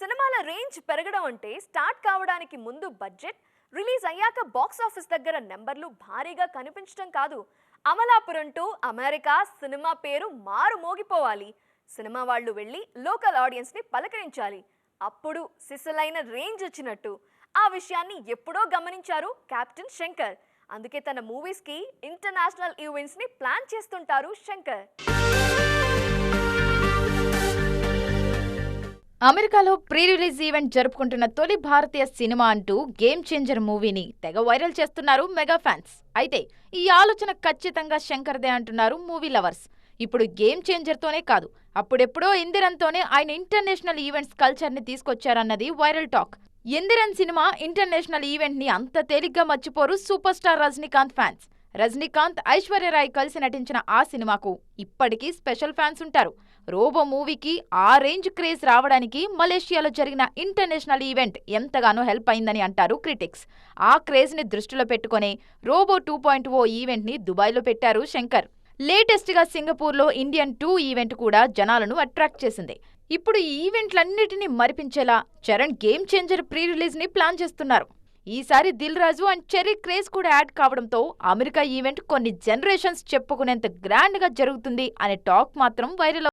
సినిమాల రేంజ్ పెరగడం అంటే స్టార్ట్ కావడానికి ముందు బడ్జెట్ రిలీజ్ అయ్యాక బాక్స్ ఆఫీస్ దగ్గర నెంబర్లు భారీగా కనిపించడం కాదు. అమలాపురం టు అమెరికా సినిమా పేరు మారు మోగిపోవాలి. సినిమా వాళ్ళు వెళ్ళి లోకల్ ఆడియన్స్ని పలకరించాలి. అప్పుడు సిసలైన రేంజ్ వచ్చినట్టు. ఆ విషయాన్ని ఎప్పుడో గమనించారు కెప్టెన్ శంకర్. అందుకే తన మూవీస్కి ఇంటర్నేషనల్ ఈవెంట్స్ని ప్లాన్ చేస్తుంటారు శంకర్. అమెరికాలో ప్రీ రిలీజ్ ఈవెంట్ జరుపుకుంటున్న తొలి భారతీయ సినిమా అంటూ గేమ్ చేంజర్ మూవీని తెగ వైరల్ చేస్తున్నారు మెగా ఫ్యాన్స్. అయితే ఈ ఆలోచన ఖచ్చితంగా శంకర్దే అంటున్నారు మూవీ లవర్స్. ఇప్పుడు గేమ్ చేంజర్తోనే కాదు అప్పుడెప్పుడో ఇందిరన్తోనే ఆయన ఇంటర్నేషనల్ ఈవెంట్స్ కల్చర్ని తీసుకొచ్చారన్నది viral talk. Enthiran cinema international ఈవెంట్ని అంత తేలిగ్గా మర్చిపోరు super star Rajinikanth fans. Rajinikanth Aishwarya Rai కలిసి నటించిన ఆ సినిమాకు ఇప్పటికీ స్పెషల్ ఫ్యాన్స్ ఉంటారు. రోబో మూవీకి ఆ రేంజ్ క్రేజ్ రావడానికి మలేషియాలో జరిగిన ఇంటర్నేషనల్ ఈవెంట్ ఎంతగానో హెల్ప్ అయిందని అంటారు క్రిటిక్స్. ఆ క్రేజ్ని దృష్టిలో పెట్టుకునే రోబో టూ పాయింట్ ఓ ఈవెంట్ని దుబాయ్లో పెట్టారు శంకర్. లేటెస్ట్గా సింగపూర్లో ఇండియన్ టూ ఈవెంట్ కూడా జనాలను అట్రాక్ట్ చేసింది. ఇప్పుడు ఈ ఈవెంట్లన్నిటినీ మరిపించేలా చరణ్ గేమ్ చేంజర్ ప్రీ రిలీజ్ని ప్లాన్ చేస్తున్నారు. ఈసారి Dil Raju and cherry craze కూడా యాడ్ కావడంతో అమెరికా ఈవెంట్ కొన్ని జనరేషన్స్ చెప్పుకునేంత గ్రాండ్గా జరుగుతుంది అనే టాక్ మాత్రం వైరల్